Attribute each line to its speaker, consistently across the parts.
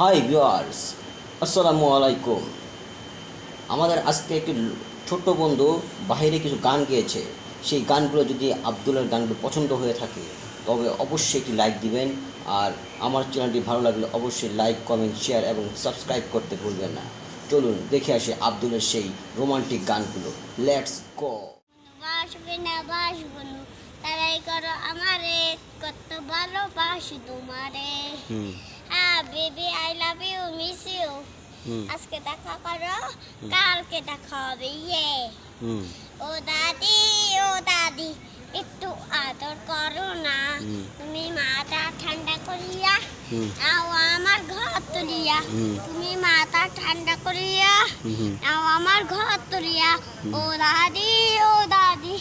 Speaker 1: Hi viewers আসসালামু আলাইকুম। আমাদের আজকে একটি ছোট্ট বন্ধু বাইরে কিছু গান গেয়েছে। সেই গানগুলো যদি আবদুলের গানগুলো পছন্দ হয়ে থাকে তবে অবশ্যই একটি লাইক দিবেন। আর আমার চ্যানেলটি ভালো লাগলে অবশ্যই লাইক কমেন্ট শেয়ার এবং সাবস্ক্রাইব করতে ভুলবেন না। চলুন দেখে আসি আবদুলের সেই রোমান্টিক গানগুলো। লেটস গো
Speaker 2: বাসবে না বাসবো তারাই করো আমারে কত ভালোবাসি তোমারে। Baby I love you miss you আজকে দেখা করো কালকে দেখা হবে ইয়ে ও দাদি ও দাদি একটু আদর করো না। তুমি মাথা ঠান্ডা করিয়া। নাও আমার ঘর তুলিয়া। তুমি মাথা ঠান্ডা করিয়া নাও আমার ঘর তুলিয়া। ও দাদি ও দাদি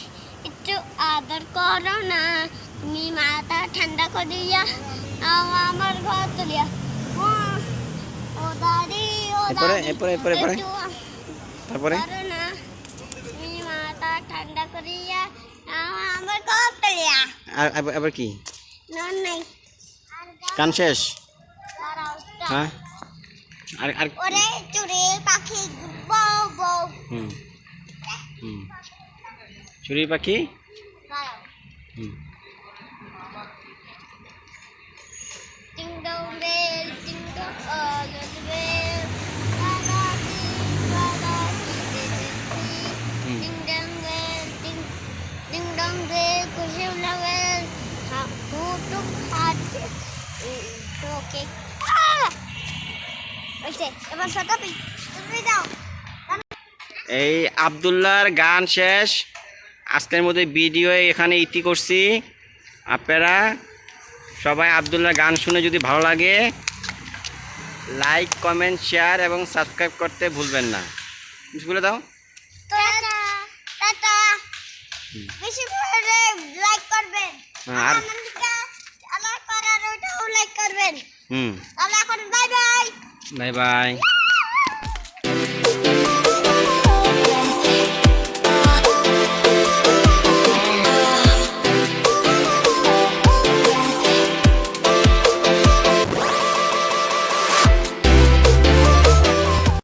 Speaker 2: একটু আদর করো না। তুমি মাথা ঠান্ডা করিয়া নাও আমার ঘর তুলিয়া।
Speaker 1: এরপরে, এরপরে, এরপরে, এরপরে? তারপরে?
Speaker 2: ঠান্ডা করিয়া আমার ঘর
Speaker 1: আর আবার- কি? গান শেষ। হ্যাঁ? আর আর
Speaker 2: ওরে চুরে পাখি বউ বউ
Speaker 1: হুম। হুম। চুরি পাখি? হুম।
Speaker 2: ওকে এবার তুমি
Speaker 1: এই আবদুল্লাহর গান শেষ। আজকের মধ্যে ভিডিও এখানে ইতি করছি। আপনারা সবাই আবদুল্লাহর গান শুনে যদি ভালো লাগে লাইক কমেন্ট শেয়ার এবং সাবস্ক্রাইব করতে ভুলবেন না। বলে দাও।
Speaker 2: বেশি করে লাইক করবেন।
Speaker 1: আর-
Speaker 2: ừ.
Speaker 1: Tạm
Speaker 2: biệt con bye bye.
Speaker 1: Bye bye.